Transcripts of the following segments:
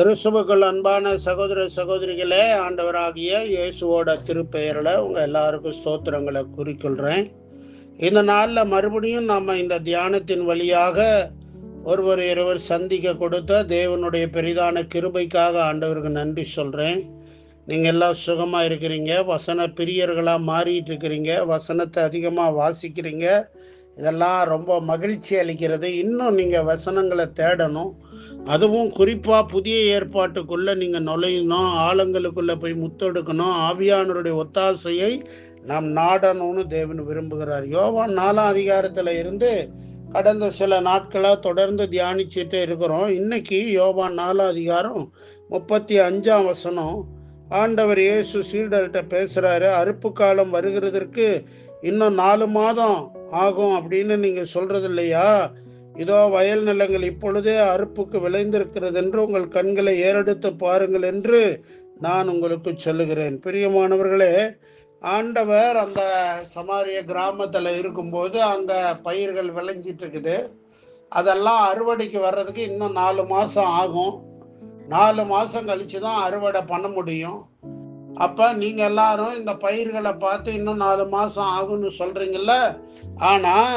கிறிஸ்துவுக்குள் அன்பான சகோதர சகோதரிகளே ஆண்டவராகிய இயேசுவோட திருப்பெயரில் உங்கள் எல்லாருக்கும் ஸ்தோத்திரங்களை குறிக்கொள்கிறேன் இந்த நாளில் மறுபடியும் நம்ம இந்த தியானத்தின் வழியாக ஒருவர் இருவர் சந்திக்க கொடுத்த தேவனுடைய பெரிதான கிருபைக்காக ஆண்டவருக்கு நன்றி சொல்கிறேன் நீங்கள் எல்லாம் சுகமாக இருக்கிறீங்க வசன பிரியர்களாக மாறிட்டு இருக்கிறீங்க வசனத்தை அதிகமாக வாசிக்கிறீங்க. இதெல்லாம் ரொம்ப மகிழ்ச்சி அளிக்கிறது. இன்னும் நீங்கள் வசனங்களை தேடணும். அதுவும் குறிப்பாக புதிய ஏற்பாட்டுக்குள்ளே நீங்கள் நுழையணும் ஆழங்களுக்குள்ளே போய் முத்தெடுக்கணும் ஆவியானருடைய ஒத்தாசையை நாம் நாடணும்னு தேவன் விரும்புகிறார். யோவான் நாலாம் அதிகாரத்தில் இருந்து கடந்த சில நாட்களாக தொடர்ந்து தியானிச்சுட்டே இருக்கிறோம். இன்னைக்கு யோவான் நாலாம் அதிகாரம் முப்பத்தி அஞ்சாம் வசனம் ஆண்டவர் இயேசு சீடர்கிட்ட பேசுகிறாரு அறுப்பு காலம் வருகிறதற்கு இன்னும் நாலு மாதம் ஆகும் அப்படின்னு நீங்கள் சொல்கிறது இல்லையா இதோ வயல் நிலங்கள் இப்பொழுதே அறுப்புக்கு விளைந்திருக்கிறது என்று உங்கள் கண்களை ஏறெடுத்து பாருங்கள் என்று நான் உங்களுக்கு சொல்லுகிறேன். பிரியமானவர்களே ஆண்டவர் அந்த சமாரிய கிராமத்தில் இருக்கும்போது அங்கே பயிர்கள் விளைஞ்சிட்டு இருக்குது அதெல்லாம் அறுவடைக்கு வர்றதுக்கு இன்னும் நாலு மாதம் ஆகும். நாலு மாதம் கழிச்சு தான் அறுவடை பண்ண முடியும். அப்போ நீங்கள் எல்லாரும் இந்த பயிர்களை பார்த்து இன்னும் நாலு மாதம் ஆகும்னு சொல்கிறீங்கள ஆனால்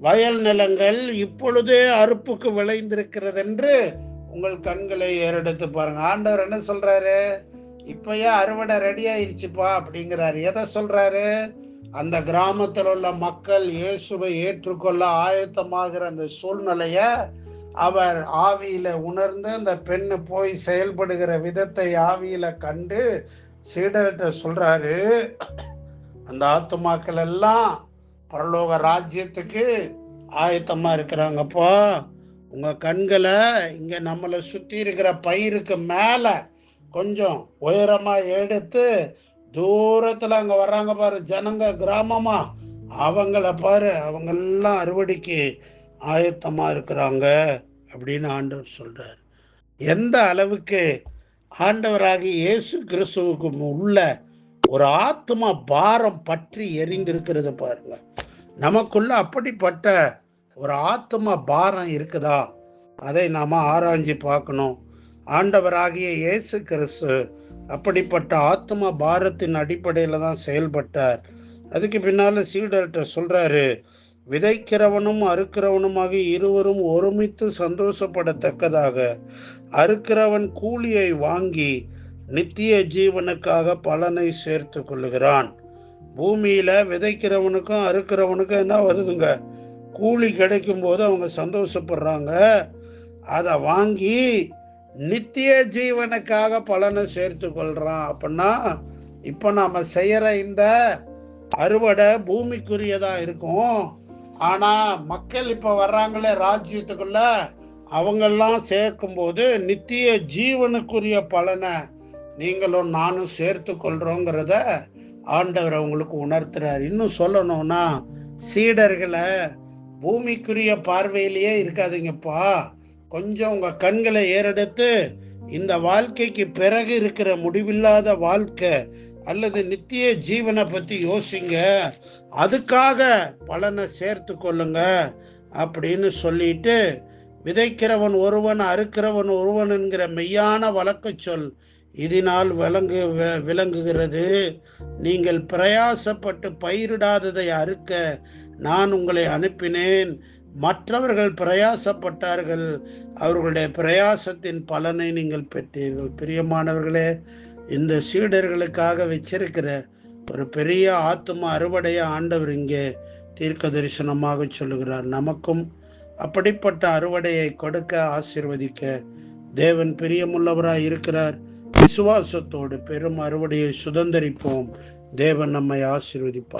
வயல் நிலங்கள் இப்பொழுதே அறுப்புக்கு விளைந்திருக்கிறது என்று உங்கள் கண்களை ஏறெடுத்து பாருங்க. ஆண்டவர் என்ன சொல்றாரு? இப்பயே அறுவடை ரெடி ஆயிடுச்சுப்பா அப்படிங்கிறாரு. எதை சொல்றாரு? அந்த கிராமத்தில் உள்ள மக்கள் இயேசுவை ஏற்றுக்கொள்ள ஆயத்தமாகிற அந்த சூழ்நிலைய அவர் ஆவியில உணர்ந்து அந்த பெண்ணு போய் செயல்படுகிற விதத்தை ஆவியில கண்டு சீடர்கிட்ட சொல்றாரு. அந்த ஆத்துமாக்கள் எல்லாம் பரலோக ராஜ்யத்துக்கு ஆயத்தமாக இருக்கிறாங்கப்பா. உங்கள் கண்களை இங்கே நம்மளை சுற்றி இருக்கிற பயிருக்கு மேலே கொஞ்சம் உயரமாக எடுத்து தூரத்தில் அங்கே வர்றாங்க பாரு ஜனங்க கிராமமாக அவங்கள பாரு அவங்கெல்லாம் அறுவடைக்கு ஆயத்தமாக இருக்கிறாங்க அப்படின்னு ஆண்டவர் சொல்கிறார் எந்த அளவுக்கு ஆண்டவராகி இயேசு கிறிஸ்துவுக்கு உள்ள ஒரு ஆத்மா பாரம் பற்றி எரிந்திருக்கிறது பாருங்கள் நமக்குள்ள அப்படிப்பட்ட ஒரு ஆத்ம பாரம் இருக்குதா? அதை நாம் ஆராய்ஞ்சு பார்க்கணும். ஆண்டவராகிய இயேசு கிறிஸ்து அப்படிப்பட்ட ஆத்ம பாரத்தின் அடிப்படையில் தான் செயல்பட்டார். அதுக்கு பின்னால் சீடர்கிட்ட சொல்கிறாரு விதைக்கிறவனும் அறுக்கிறவனுமாக இருவரும் ஒருமித்து சந்தோஷப்படத்தக்கதாக. அறுக்கிறவன் கூலியை வாங்கி நித்திய ஜீவனுக்காக பலனை சேர்த்து கொள்ளுகிறான். பூமியில் விதைக்கிறவனுக்கும் அறுக்கிறவனுக்கும் என்ன வருதுங்க? கூலி கிடைக்கும் போது அவங்க சந்தோஷப்படுறாங்க. அதை வாங்கி நித்திய ஜீவனுக்காக பலனை சேர்த்து கொள்கிறான் அப்படின்னா இப்போ நாம் செய்கிற இந்த அறுவடை பூமிக்குரியதாக இருக்கும். ஆனால் மக்கள் இப்போ வர்றாங்களே ராஜ்யத்துக்குள்ள அவங்கெல்லாம் சேர்க்கும்போது நித்திய ஜீவனுக்குரிய பலனை நீங்களும் நானும் சேர்த்து கொள்கிறோங்கிறத ஆண்டவர் அவங்களுக்கு உணர்த்துறார். இன்னும் சொல்லணும்னா சீடர்களை பூமிக்குரிய பார்வையிலேயே இருக்காதீங்கப்பா. கொஞ்சம் உங்கள் கண்களை ஏறெடுத்து இந்த வாழ்க்கைக்கு பிறகு இருக்கிற முடிவில்லாத வாழ்க்கை அல்லது நித்திய ஜீவனை பற்றி யோசிங்க. அதுக்காக பலனை சேர்த்து கொள்ளுங்க அப்படின்னு சொல்லிட்டு விதைக்கிறவன் ஒருவன் அறுக்கிறவன் ஒருவன் என்கிற மெய்யான வழக்க சொல் இதனால் விளங்கு விளங்குகிறது. நீங்கள் பிரயாசப்பட்டு பயிரிடாததை அறுக்க நான் உங்களை அனுப்பினேன். மற்றவர்கள் பிரயாசப்பட்டார்கள். அவர்களுடைய பிரயாசத்தின் பலனை நீங்கள் பெற்றீர்கள். பிரியமானவர்களே இந்த சீடர்களுக்காக வச்சிருக்கிற ஒரு பெரிய ஆத்ம அறுவடைய ஆண்டவர் இங்கே தீர்க்க தரிசனமாக சொல்லுகிறார். நமக்கும் அப்படிப்பட்ட அறுவடையை கொடுக்க ஆசிர்வதிக்க தேவன் பிரியமுள்ளவராய் இருக்கிறார். விசுவாசத்தோடு பெரும் அறுவடையை சுதந்திரிப்போம். தேவன் நம்மை ஆசீர்வதிப்பார்.